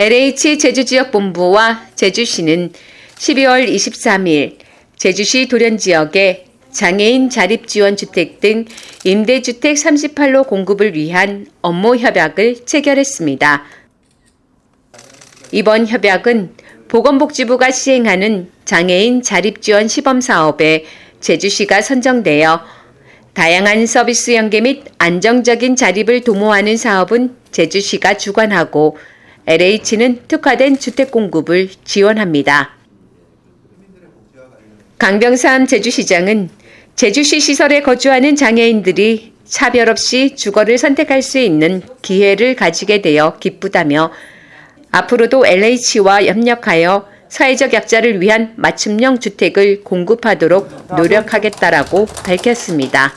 LH 제주지역본부와 제주시는 12월 23일 제주시 도련 지역에 장애인 자립지원주택 등 임대주택 38로 공급을 위한 업무 협약을 체결했습니다. 이번 협약은 보건복지부가 시행하는 장애인 자립지원 시범 사업에 제주시가 선정되어 다양한 서비스 연계 및 안정적인 자립을 도모하는 사업은 제주시가 주관하고 LH는 특화된 주택 공급을 지원합니다. 강병삼 제주시장은 제주시 시설에 거주하는 장애인들이 차별 없이 주거를 선택할 수 있는 기회를 가지게 되어 기쁘다며 앞으로도 LH와 협력하여 사회적 약자를 위한 맞춤형 주택을 공급하도록 노력하겠다라고 밝혔습니다.